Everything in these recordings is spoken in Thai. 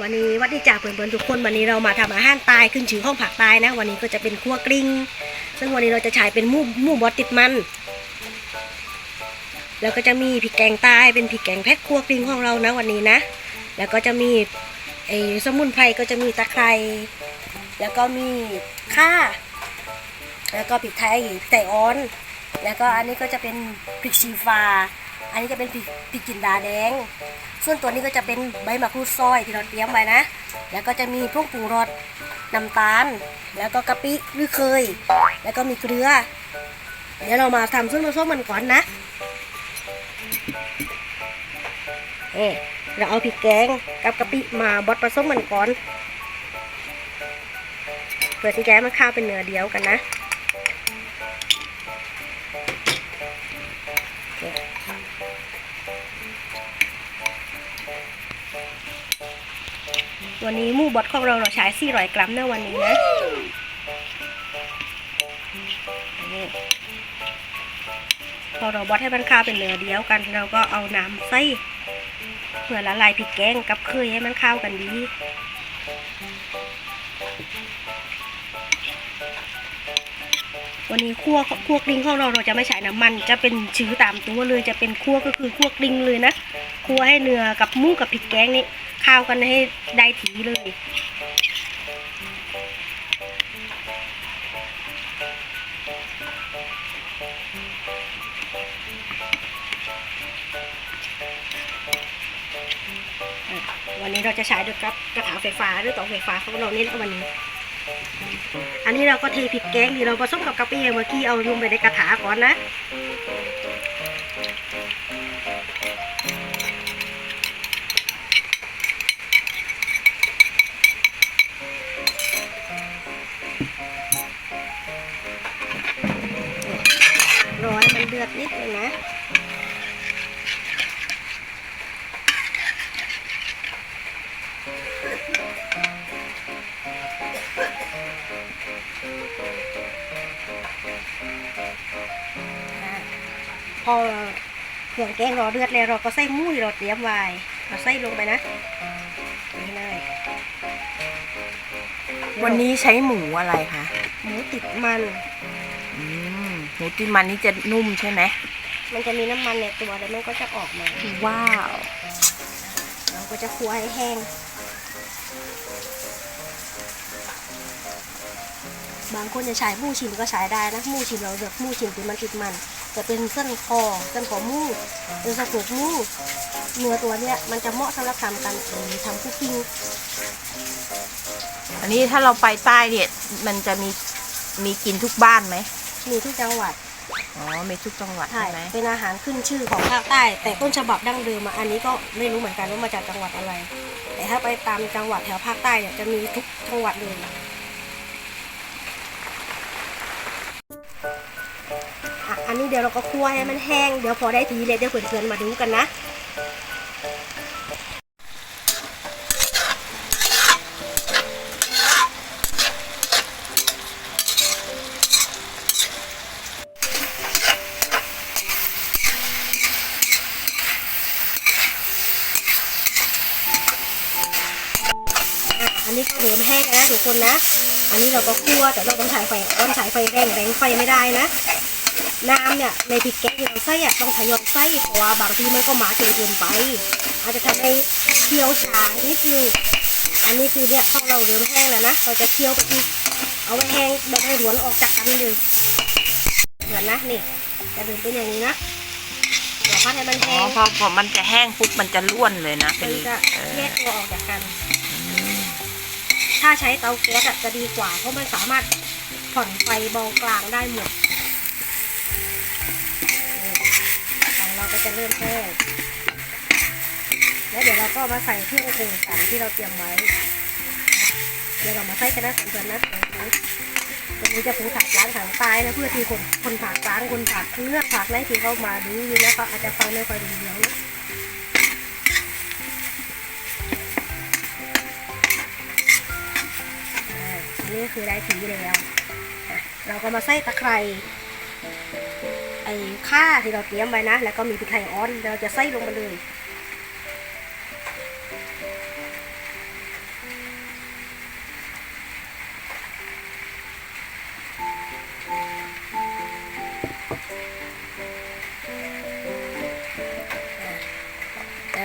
วันนี้วัดดีจ่าเพื่อนๆทุกคนวันนี้เรามาทำอาหารตายขึ้นชื่อห้องผักตายนะ วันนี้ก็จะเป็นคั่วกลิ้ง ซึ่งวันนี้เราจะใช้เป็นมูมูบดติดมัน แล้วก็จะมีพริกแกงใต้เป็นพริกแกงแพ็คคั่วกลิ้งของเรานะวันนี้นะ แล้วก็จะมีไอ้สมุนไพรก็จะมีตะไคร้แล้วก็มีข่าแล้วก็พริกไทยพริกไทยอ่อน แล้วก็อันนี้ก็จะเป็นพริกชีฟ้าอันนี้จะเป็นพริกพริกจินดาแดง ส่วนตัวนี้ก็จะเป็นใบมะกรูดซอยที่เราเตรียมไว้นะ แล้วก็จะมีพวกปรุงรสน้ำตาล แล้วก็กะปิหรือเคย แล้วก็มีเกลือ เดี๋ยวเรามาทำส่วนผสมมันก่อนนะเอ๊เราเอาพริกแกงกับกะปิมาบดผสมมันก่อนเพื่อที่จะให้มันข้าวเป็นเนื้อเดียวกันนะ วันนี้มูบดของเราเราใช้400กรัมนะวันนี้นะนี่พอเราบดให้มันข้าวเป็นเนื้อเดียวกัน เราก็เอาน้ำใส่เพื่อละลายพริกแกงกับเคยให้มันเข้ากันดีวันนี้คั่วคั่วกลิ้งของเราเราจะไม่ใช้น้ำมัน จะเป็นชื้อตามตัวเลยจะเป็นคั่วก็คือคั่วกลิ้งเลยนะ คั่วให้เนื้อกับมูกับพริกแกงนี่ข้าวกันให้ได้ถีเลยวันนี้เราจะใช้ด้วยกับกระถางไฟฟ้าหรือเตาไฟฟ้าของเรานี่นะวันนี้ อันนี้เราก็เทพริกแกงที่เราผสมกับกะปิเมื่อกี้เอาลงไปในกระถางก่อนนะ ดือดนิดนึงนะพอเครื่องแกงรอเดือดแล้วเราก็ใส่หมูที่เราเตรียมไว้เราใส่ลงไปนะนี่เลยวันนี้ใช้หมูอะไรคะหมูติดมันอืม หมูติมันนี่จะนุ่มใช่ไหมมันจะมีน้ำมันในตัวแล้วมันก็จะออกมาว้าวเราก็จะคั่วให้แห้ง บางคนจะใช้หมูชิ้นก็ใช้ได้นะหมูชิ้นเราเลือกหมูชิ้นที่มันติดมัน จะเป็นเส้นคอเส้นคอหมูหรือสะโพกหมูเนื้อตัวเนี้ยมันจะเหมาะสำหรับทำกันเองทำคุกกิ้งอันนี้ถ้าเราไปใต้เนี่ยมันจะมีมีกินทุกบ้านไหม มีทุกจังหวัดอ๋อมีทุกจังหวัดใช่ใช่ไหมเป็นอาหารขึ้นชื่อของภาคใต้ แต่ต้นฉบับดั้งเดิมอะอันนี้ก็ไม่รู้เหมือนกันว่ามาจากจังหวัดอะไร แต่ถ้าไปตามจังหวัดแถวภาคใต้เนี่ยจะมีทุกจังหวัดเลยอะอันนี้เดี๋ยวเราก็คั่วให้มันแห้งเดี๋ยวพอได้ทีเลยเดี๋ยวเพื่อนๆมาดูกันนะ อะอันนี้ก็เริ่มแห้งแล้วนะทุกคนนะ อันนี้เราก็คั่วแต่เราต้องใช้ไฟอ่อนใช้ไฟแรงแรงไฟไม่ได้นะ น้ำเนี่ยในพริกแกงที่เราใส่อะต้องทยอยใส่เพราะว่าบางทีมันก็หมาจนเกินไป อาจจะทำให้เคี่ยวช้านิดนึง อันนี้คือเนี่ยของเราเริ่มแห้งแล้วนะ เราจะเคี่ยวไปอีกเอาไว้แห้งแบบให้หวนออกจากกันเลยเหมือนนะนี่จะเดินเป็นอย่างนี้นะเดี๋ยวพัดให้มันอ๋อแห้งพอพอมันจะแห้งปุ๊บมันจะร่วนเลยนะเป็มันนจะเอแยอกตัวออกจากกัน ถ้าใช้เตาแก๊สอะจะดีกว่า เพราะมันสามารถผ่อนไฟเบากลางได้หมดของเราก็จะเริ่มแห้งแล้วเดี๋ยวเราก็มาใส่เครื่องปรุงกันที่เราเตรียมไว้ เดี๋ยวเรามาใส่กันนะส่วนๆนะตรงนี้ตรงนี้จะผูถากล้างถางตายนะเพื่อที่คนคนถากล้างคนถากเลือกถากอะไรที่เข้ามาดูอยู่นะก็อาจจะฟังไม่ค่อยรู้เรื่องนะ นี่คือได้สีแล้ว เราก็มาใส่ตะไคร้ไอ้ข้าที่เราเตรียมไว้นะ แล้วก็มีพริกไทยอ่อน เราจะใส่ลงไปเลย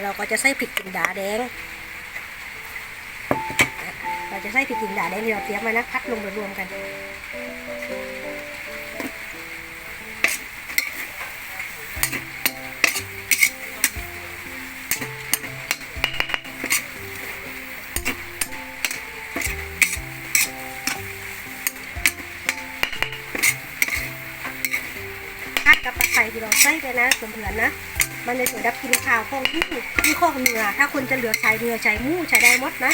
เราก็จะใส่พริกจินดาแดง จะใส่พริกจินด่าแดงที่เราเตรียมไว้นะพัดลงไปรวมกัน พัดกับตะไคร้ที่เราใส่ไปนะเพื่อนๆนะมันจะช่วยดับกลิ่นคาวของที่ที่ข้อเนื้อถ้าคนจะเหลือใช้เนื้อใช้มูใช้ได้หมดนะ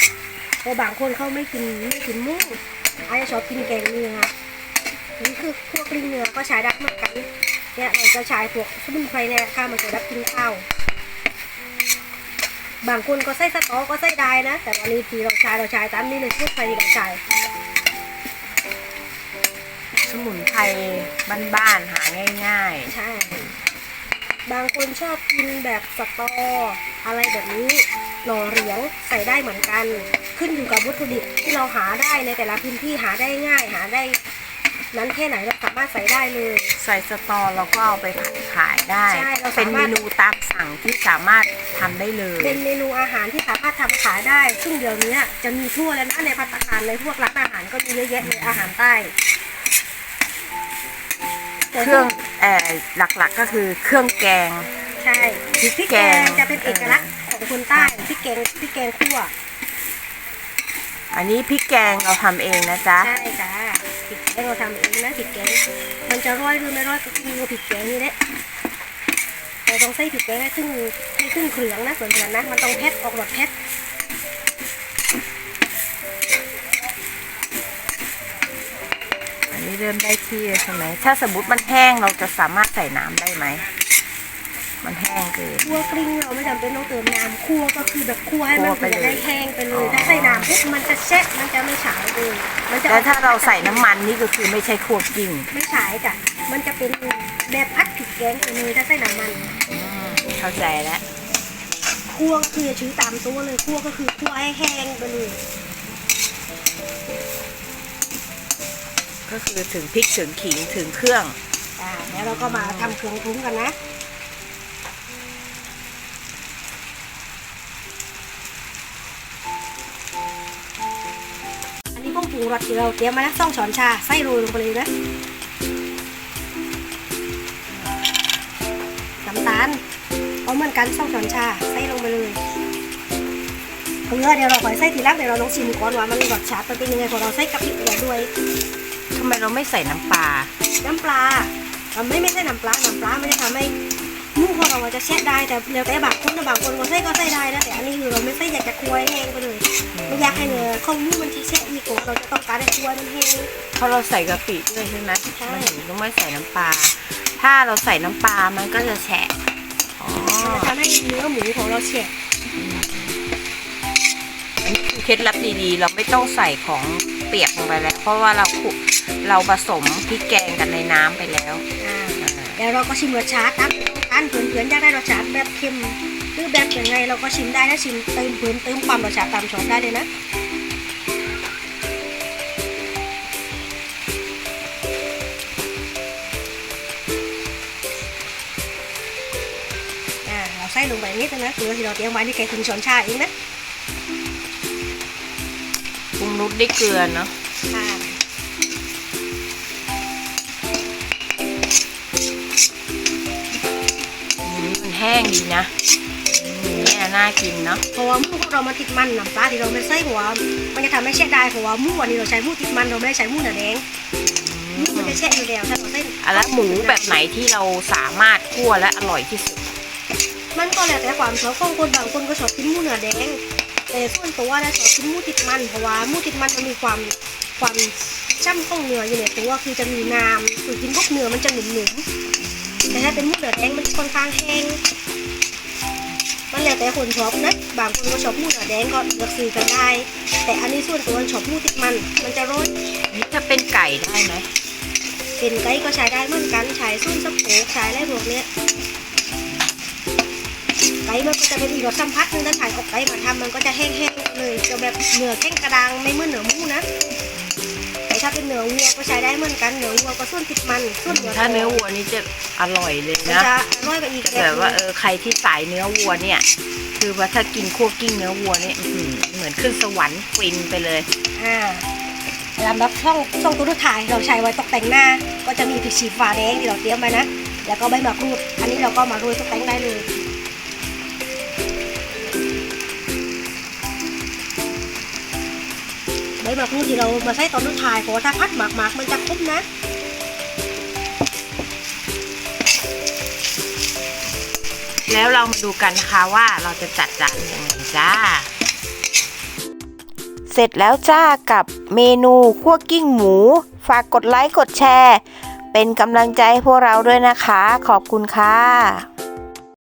แต่บางคนเขาไม่กินไม่กินหมูอาจจะชอบกินแกงเนื้อนี่คือพวกกลิ่นเนื้อก็ใช้ได้เหมือนกันเนี่ยเราจะใช้พวกสมุนไพรเนี่ยค่ะมันจะดับกลิ่นข้าวบางคนก็ใส่สตอก็ใส่ได้นะ แต่วันนี้ที่เราใช้เราใช้ตามนี้เลยพวกไฟที่เราใช้สมุนไพรบ้านๆหาง่ายใช่ บางคนชอบกินแบบสตอ อะไรแบบนี้ หน่อเหรียงใส่ได้เหมือนกัน ขึ้นอยู่กับวัตถุดิบที่เราหาได้ในแต่ละพื้นที่หาได้ง่ายหาได้นั้นแค่ไหนเราสามารถใส่ได้เลยๆใส่สตอเราก็เอาไปผัดขายได้ใช่เราเป็นสาเมมารถนูตามสั่งที่สามารถทำได้เลย เป็นเมนูอาหารที่สามารถทำขายได้ ซึ่งเดี๋ยวนี้จะมีทั่วแล้วนะในพัตตาคารในพวกร้านอาหารก็มีเยอะแยะเลยอาหารใต้แต่เครื่องเอ่อหลักๆก็คือเครื่องแกง ใช่พริกพริกแกแกงงจะเป็นเอกลักษณ์ ของคนใต้พริกแกงพริกแกงคั่วอันนี้พริกแกงเราทำเองนะจ๊ะ ใช่จ้าพริกแกงเราทำเองนะพริกแกง มันจะร้อยหรือไม่ร้อยก็ขึ้นอยู่กับพริกแกงนี่แหละเราต้องใส่พริกแกงให้ขึ้นให้ขึ้นเครื่องนะส่วนเดือนนะ มันต้องเผ็ดออกแบบเผ็ดอันนี้เริ่มได้ที่แล้วใช่ไหม ถ้าสมมติมันแห้งเราจะสามารถใส่น้ำได้ไหม มันแห้งเกิน คั่วกลิ้งเราไม่จำเป็นต้องเติมน้ำคั่วก็คือแบบคั่วให้มันคั่วไปเดือดเลยได้แห้งไปเลอ๋ย อ ถ้าใส่น้ำปุ๊บมันจะแช่มันจะไม่ฉายเลยมันจะแล้วถ้าเราใส่น้ำมันนี่ก็คือไม่ใช่คั่วกลิ้งไม่ฉายจ้ะมันจะเป็นแบบพัดพริกแกงไปเลยถ้าใส่น้ำมันอืมเข้าใจแล้วคั่วก็คือชื่อตามตัวเลยคั่วก็คือคั่วให้แห้งไปเลย ก็คือถึงพริกถึงขิงถึงเครื่อง อ่าแล้วเราก็มาทำเครื่องปรุงกันนะ รุงรสที่เราเตรียมมานะต้องช้อนชาใส่โรยลงไปเลยนะน้ำตาลเอาเหมือนกันต้องช้อนชาใส่ลงไปเลยเกลือเดี๋ยวเราขอใส่ทีหลังเดี๋ยวเราลองชิมก่อนว่ามันรสชาติมันเป็นยังไงเพอเราใส่กะปิไปแล้วด้วยทำไมเราไม่ใส่น้ำปลา น้ำปลาเราไม่ไม่ใช่น้ำปลา น้ำปลาไม่ได้ทำให้ หมูของเราอะจะแช่ได้แต่แล้วแต่บางคนนะบางคนก็ใส่ก็ใส่ได้นะแต่อันนี้คือเราไม่ใส่อยากจะควายแห้งไปเลยไม่อยากให้เนื้อข้าวหมูมันแช่อีกเราจะต้องการให้ควายมันแห้งเพราะเราใส่กะปิด้วยใช่ไหมใช่มันถึงต้องไม่ใส่น้ำปลาถ้าเราใส่น้ำปลามันก็จะแฉะอ๋อมันจะทำให้เนื้อหมูของเราแฉะอันนี้คือเคล็ดลับดีๆ เราไม่ต้องใส่ของเปียกลงไปแล้ว เพราะว่าเราขุเราผสมพริกแกงกันในน้ำไปแล้ว อ่าอ่าแล้วเราก็ชิมรสชาติตามที่ต้องการเพื่อนๆอยากได้รสชาติแบบเค็มหรือแบบยังไงเราก็ชิมได้นะชิมเติมเพิ่มเติมความรสชาติตามชอบได้เลยนะอ่าเราใส่ลงไปนิดนึงนะเกลือที่เราเตรียมไว้ที่แค่ครึ่งช้อนชาเองนะปรุงรสด้วยเกลือเนาะค่ะ แห้งดีนะอืมเนี่ยน่ากินเนาะเพราะว่าหมูของเรามันติดมันน้ำปลาที่เราไม่ใส่เพราะว่ามันจะทำให้แช่ได้เพราะว่าหมูอันนี้เราใช้หมูติดมันเราไม่ได้ใช้หมูเนื้อแดงหมูมันจะแช่อยู่แล้วถ้าเราใส่อะแล้วหมูแบบไหนที่เราสามารถคั่วและอร่อยที่สุด มันก็แล้วแต่ความชอบของคนบางคนก็ชอบกินหมูเนื้อแดงแต่ส่วนตัวนะชอบกินหมูติดมันเพราะว่าหมูติดมันมันมีความความช่ำของเนื้ออยู่ในตัวคือจะมีน้ำคือกินพวกเนื้อมันจะหนุ่มๆ แต่ถ้าเป็นหมูเนื้อแดงมันค่อนข้างแห้งมันแล้วแต่คนชอบนะบางคนก็ชอบหมูเนื้อแดงก็เลือกซื้อกันได้ แต่อันนี้ส่วนตัวชอบหมูติดมัน มันจะรสนี่จะเป็นไก่ได้ไหมเป็นไก่ก็ใช้ได้เหมือนกันใช้ส้นสะโพกใช้อะไรพวกเนี้ยไก่มันก็จะเป็นอีกรสสัมผัสนึงถ้าใช้ออกไก่มาทำมันก็จะแห้งๆเลยจะแบบเนื้อแข็งกระดางไม่เหมือนเนื้อหมูนะ ถ้าเป็นเนื้อวัวก็ใช้ได้เหมือนกันเนื้อวัวก็ส่วนติดมันส่วนเนื้อถ้าเนื้อวัวนี่จะอร่อยเลยมันนะจะอร่อยกว่าอีกจะแบบว่าเออใครที่สายเนื้อวัวเนี่ย คือว่าถ้ากินคั่วกิ้งเนื้อวัวเนี่ยอื้อหือเหมือนขึ้นสวรรค์ฟินไปเลยอ่าลำดับช่องช่องตัวทุกถ่ายเราใช้ไว้ตกแต่งหน้า ก็จะมีพริกชี้ฟ้าแดงที่เราเตรียมไว้นะแล้วก็ใบมะกรูด อันนี้เราก็มาโรยตกแต่งได้เลย ใบมะกรูดที่เรามาใส่ตอนทุกถ่ายเพราะว่าถ้าพัดหมากๆมันจะคุ้มนะแล้วเรามาดูกันนะคะว่าเราจะจัดจานยังไงจ้า เสร็จแล้วจ้ากับเมนูคั่วกิ้งหมู ฝากกดไลค์กดแชร์ เป็นกำลังใจให้พวกเราด้วยนะคะ ขอบคุณค่ะ